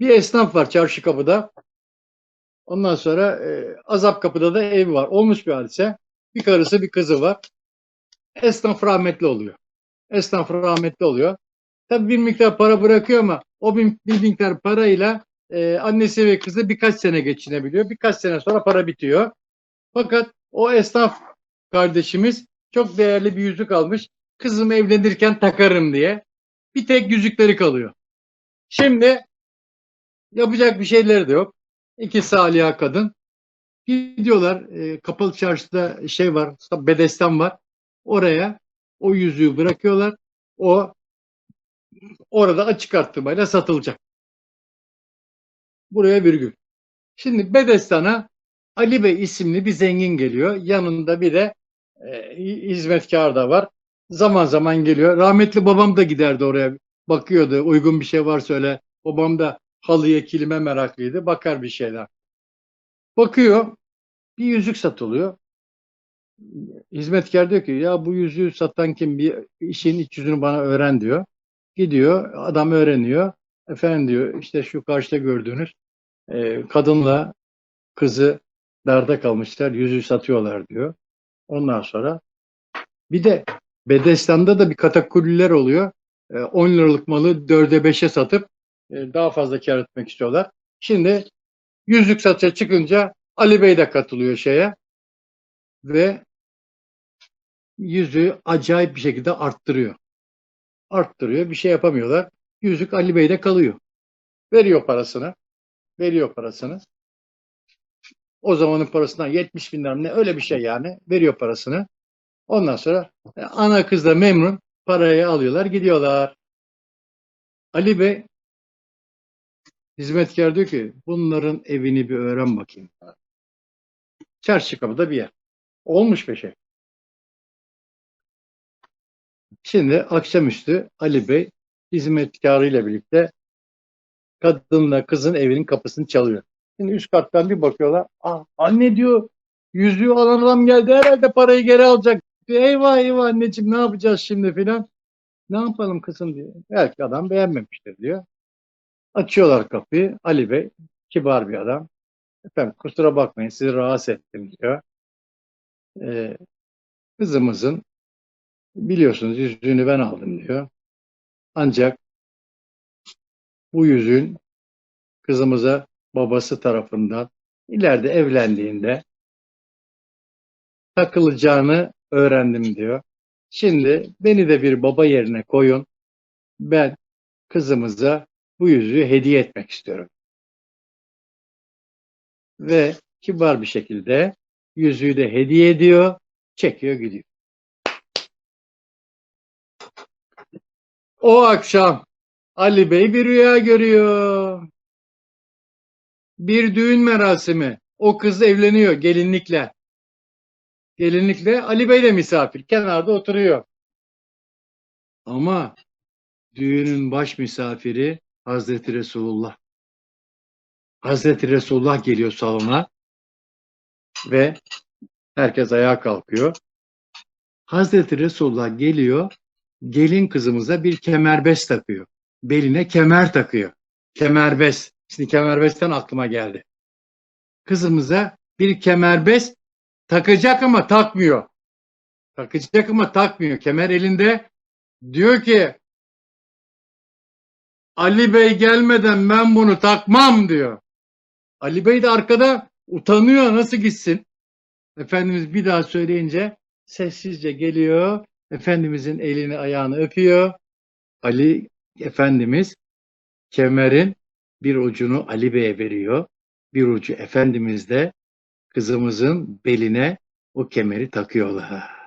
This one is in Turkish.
Bir esnaf var çarşı kapıda. Ondan sonra e, Azap kapıda da ev var. Olmuş bir hadise. Bir karısı bir kızı var. Esnaf rahmetli oluyor. Esnaf rahmetli oluyor. Tabii bir miktar para bırakıyor ama o bir, bir miktar parayla e, annesi ve kızı birkaç sene geçinebiliyor. Birkaç sene sonra para bitiyor. Fakat o esnaf kardeşimiz çok değerli bir yüzük almış. Kızım evlenirken takarım diye. Bir tek yüzükleri kalıyor. Şimdi yapacak bir şeyleri de yok. İki saliha kadın. Gidiyorlar e, kapalı çarşıda şey var, bedestan var. Oraya o yüzüğü bırakıyorlar. O orada açık arttırmayla satılacak. Buraya virgül. Şimdi Bedestan'a Ali Bey isimli bir zengin geliyor. Yanında bir de e, hizmetkar da var. Zaman zaman geliyor. Rahmetli babam da giderdi oraya. Bakıyordu. Uygun bir şey varsa öyle. Babam da halıya kilime meraklıydı. Bakar bir şeyler. Bakıyor. Bir yüzük satılıyor. Hizmetkar diyor ki ya bu yüzüğü satan kim? Bir işin iç yüzünü bana öğren diyor. Gidiyor. Adam öğreniyor. Efendim diyor işte şu karşıda gördüğünüz e, kadınla kızı darda kalmışlar. Yüzüğü satıyorlar diyor. Ondan sonra bir de Bedestan'da da bir katakulliler oluyor. E, 10 liralık malı 4'e 5'e satıp e, daha fazla kar etmek istiyorlar. Şimdi yüzük satışa çıkınca Ali Bey de katılıyor şeye ve yüzüğü acayip bir şekilde arttırıyor. Arttırıyor. Bir şey yapamıyorlar. Yüzük Ali Bey'de kalıyor. Veriyor parasını. Veriyor parasını. O zamanın parasından 70 bin lira ne öyle bir şey yani. Veriyor parasını. Ondan sonra e, ana kız da memnun. Parayı alıyorlar gidiyorlar. Ali Bey hizmetkar diyor ki bunların evini bir öğren bakayım. Çarşı kapıda bir yer. Olmuş bir şey. Şimdi akşamüstü Ali Bey hizmetkarıyla birlikte kadınla kızın evinin kapısını çalıyor. Şimdi üst kattan bir bakıyorlar. Ah, anne diyor yüzüğü alan adam geldi herhalde parayı geri alacak. Eyvah eyvah anneciğim ne yapacağız şimdi filan. Ne yapalım kızım diyor. Belki adam beğenmemiştir diyor. Açıyorlar kapıyı. Ali Bey kibar bir adam. Efendim kusura bakmayın sizi rahatsız ettim diyor. Ee, kızımızın biliyorsunuz yüzüğünü ben aldım diyor. Ancak bu yüzüğün kızımıza babası tarafından ileride evlendiğinde takılacağını öğrendim diyor. Şimdi beni de bir baba yerine koyun. Ben kızımıza bu yüzüğü hediye etmek istiyorum. Ve kibar bir şekilde yüzüğü de hediye ediyor, çekiyor gidiyor. O akşam Ali Bey bir rüya görüyor. Bir düğün merasimi. O kız evleniyor gelinlikle. Gelinlikle Ali Bey de misafir. Kenarda oturuyor. Ama düğünün baş misafiri Hazreti Resulullah. Hazreti Resulullah geliyor salona ve herkes ayağa kalkıyor. Hazreti Resulullah geliyor, gelin kızımıza bir kemerbez takıyor. Beline kemer takıyor. Kemerbez. Şimdi kemerbezden aklıma geldi. Kızımıza bir kemerbez takacak ama takmıyor. Takacak ama takmıyor. Kemer elinde. Diyor ki Ali Bey gelmeden ben bunu takmam diyor. Ali Bey de arkada utanıyor nasıl gitsin? Efendimiz bir daha söyleyince sessizce geliyor. Efendimizin elini ayağını öpüyor. Ali Efendimiz kemerin bir ucunu Ali Bey'e veriyor. Bir ucu Efendimiz de kızımızın beline o kemeri takıyorlar.